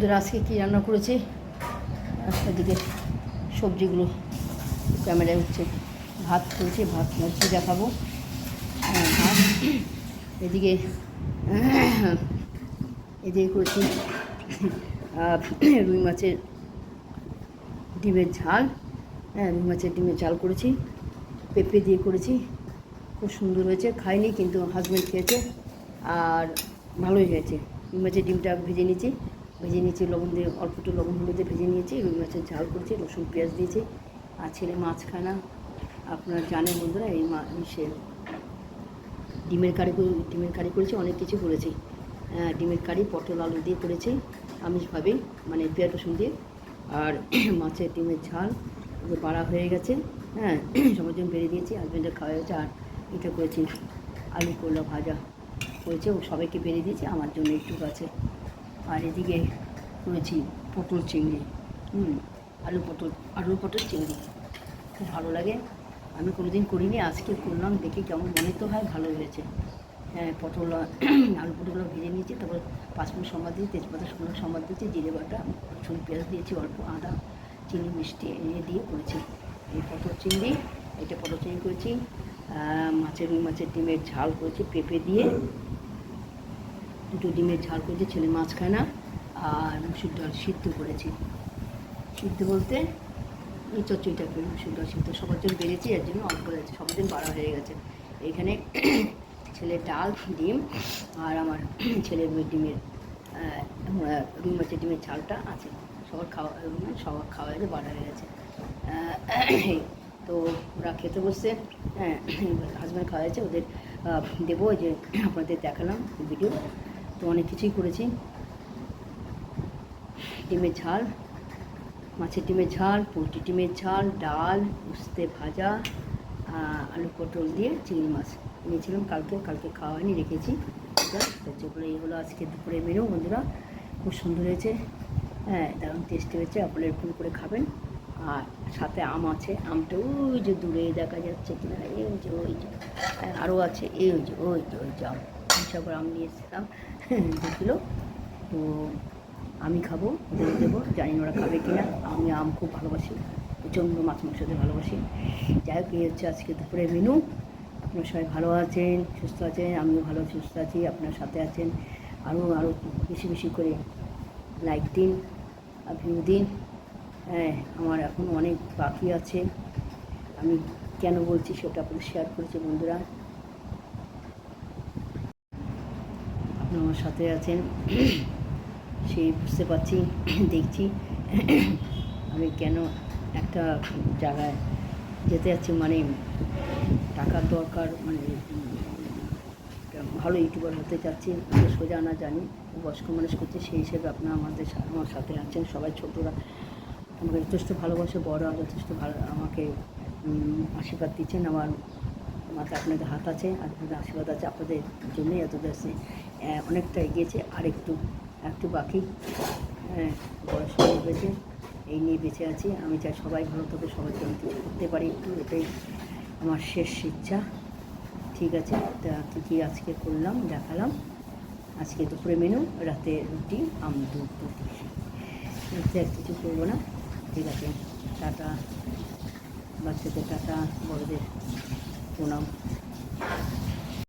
বন্ধুরা আজকে কী রান্না করেছি? এদিকে সবজিগুলো ক্যামেরায় হচ্ছে ভাত করেছি ভাত ভাজি দেখাবো হ্যাঁ, ভাত। এদিকে এদিকে করেছি রুই মাছের ডিমের ঝাল। হ্যাঁ রুই মাছের ডিমের ঝাল করেছি। পেঁপে দিয়ে করেছি। খুব সুন্দর হয়েছে। খাইনি কিন্তু হাজব্যান্ড খেয়েছে। আর ভালোই হয়েছে। রুই মাছের ডিমটা ভেজে নিয়েছি। ভেজে নিয়েছি লবণ দিয়ে অল্প একটু লবণ হলুদে ভেজে নিয়েছি রুই মাছের ঝাল করেছি রসুন পেঁয়াজ দিয়েছি। আর ছেলে মাছ খায় আপনারা জানেন বন্ধুরা এই মা সে ডিমের কারি ডিমের কারি করেছি অনেক কিছু করেছি। আহ, ডিমের কারি পটল আলু দিয়ে করেছি আমিষভাবেই মানে পেঁয়াজ রসুন দিয়ে। আর মাছের ডিমের ঝাল বাড়া হয়ে গেছে হ্যাঁ সবার জন্য বেরিয়ে দিয়েছি হাজব্যান্ডের খাওয়া হয়েছে আর এটা করেছি আলু করলা ভাজা করেছে ও সবাইকে বেরিয়ে দিয়েছি আমার জন্য একটু আছে। আর এদিকে করেছি পটল চিংড়ি, হুম, আলু পটল আলু পটল চিংড়ি। খুব ভালো লাগে। আমি কোনোদিন করিনি, আজকে করলাম, দেখি কেমন মনে তো হয়, ভালো হয়েছে। হ্যাঁ পটল, আলু পটলগুলো ভেজে নিয়েছি, তারপর পাঁচফোড়ন সম্বাদ দিয়ে, তেজপাতা শুকনো সম্বাদ দিয়েছি, জিরে বাটা রসুন পেঁয়াজ দিয়েছি, অল্প আদা, চিনি, মিষ্টি এনে দিয়ে করেছি। এই পটল চিংড়ি, এটা পটল চিংড়ি করেছি মাছের মাছের ডিমের ঝাল করেছি, পেঁপে দিয়ে। দুটো ডিমের ঝাল করেছি ছেলে মাছ খায় না আর মুসুর ডাল সিদ্ধ করেছি। সিদ্ধ বলতে এই চচ্চড়িটা করে মুসুর ডাল সিদ্ধ। সবার জন্য বেড়েছি, এর জন্য অল্প হয়েছে, সবার জন্য বাড়া হয়ে গেছে। এখানে ছেলে ডাল, ডিম আর আমার ছেলের ডিমের রুই মাছের ডিমের ঝালটা আছে। সবার খাওয়া মানে সবার খাওয়া হয়েছে বাড়া হয়ে গেছে। তো ওরা খেতে বসছে হ্যাঁ হাজব্যান্ড খাওয়া হয়েছে, ওদের দেবো যে আপনাদের দেখালাম ভিডিও তো অনেক কিছুই করেছি। ডিমের ঝাল, মাছের ডিমের ঝাল পোলট্রি ডিমের ঝাল, ডাল, উস্তে ভাজা আলু পটল দিয়ে চিংড়ি মাছ নিয়েছিলাম কালকে কালকে খাওয়া হয়নি, রেখেছি। যেগুলো এইগুলো আজকে দুপুরে মেনু বন্ধুরা। খুব সুন্দর হয়েছে। হ্যাঁ দারুণ টেস্টি হয়েছে। আপনারা এরকম করে খাবেন। আর সাথে আম আছে। আমটা ওই যে দূরে দেখা যাচ্ছে কিনা, এই যে ওই যে আরও আছে, এই যে, ওই যে ওই যে আম। করে আম নিয়ে এসেছিলাম দু কিলো তো আমি খাব, ওদের দেবো, জানি না ওরা খাবে কি না আমি আম খুব ভালোবাসি, প্রচণ্ড মাছ মাংসতে ভালোবাসি। যাই হোক, এই হচ্ছে আজকে দুপুরে মেনু আপনারা সবাই ভালো আছেন, সুস্থ আছেন? আমিও ভালো, সুস্থ আছি, আপনার সাথে আছেন। আরও আরও বেশি বেশি করে লাইক দিন আর ভিউ দিন। হ্যাঁ আমার এখন অনেক বাকি আছে। আমি কেন বলছি সেটা আপনাদের শেয়ার করেছি বন্ধুরা। আপনি আমার সাথে আছেন। সেই বুঝতে পারছি, দেখছি। আমি কেন একটা জায়গায় যেতে যাচ্ছি মানে টাকার দরকার মানে ভালো ইউটিউবার হতে চাচ্ছি সোজা না জানি, বয়স্ক মানুষ করছে, সেই হিসেবে আপনারা আমাদের আমার সাথে আছেন, সবাই ছোটরা। আমাকে যথেষ্ট ভালোবাসে, বড়রা যথেষ্ট ভালো, আমাকে আশীর্বাদ দিচ্ছেন, আমার মাথায় আপনাদের হাত আছে, আপনাদের আশীর্বাদ আছে, আপনাদের জন্যই এত দেশে অনেকটা এগিয়েছে। আর একটু একটু বাকি হ্যাঁ, বয়স হয়ে গেছে এই নিয়ে বেঁচে আছি। আমি চাই সবাই ভালো থাকে সবাই জন্য কিছু করতে পারি। একটু এটাই আমার শেষ ইচ্ছা। ঠিক আছে তা কী কী আজকে করলাম দেখালাম। আজকে দুপুরে মেনু রাতে রুটি আম দুধ রুটি আর কিছু করব না। ঠিক আছে টাটা। বাচ্চাদের টাটা বড়দের প্রণাম।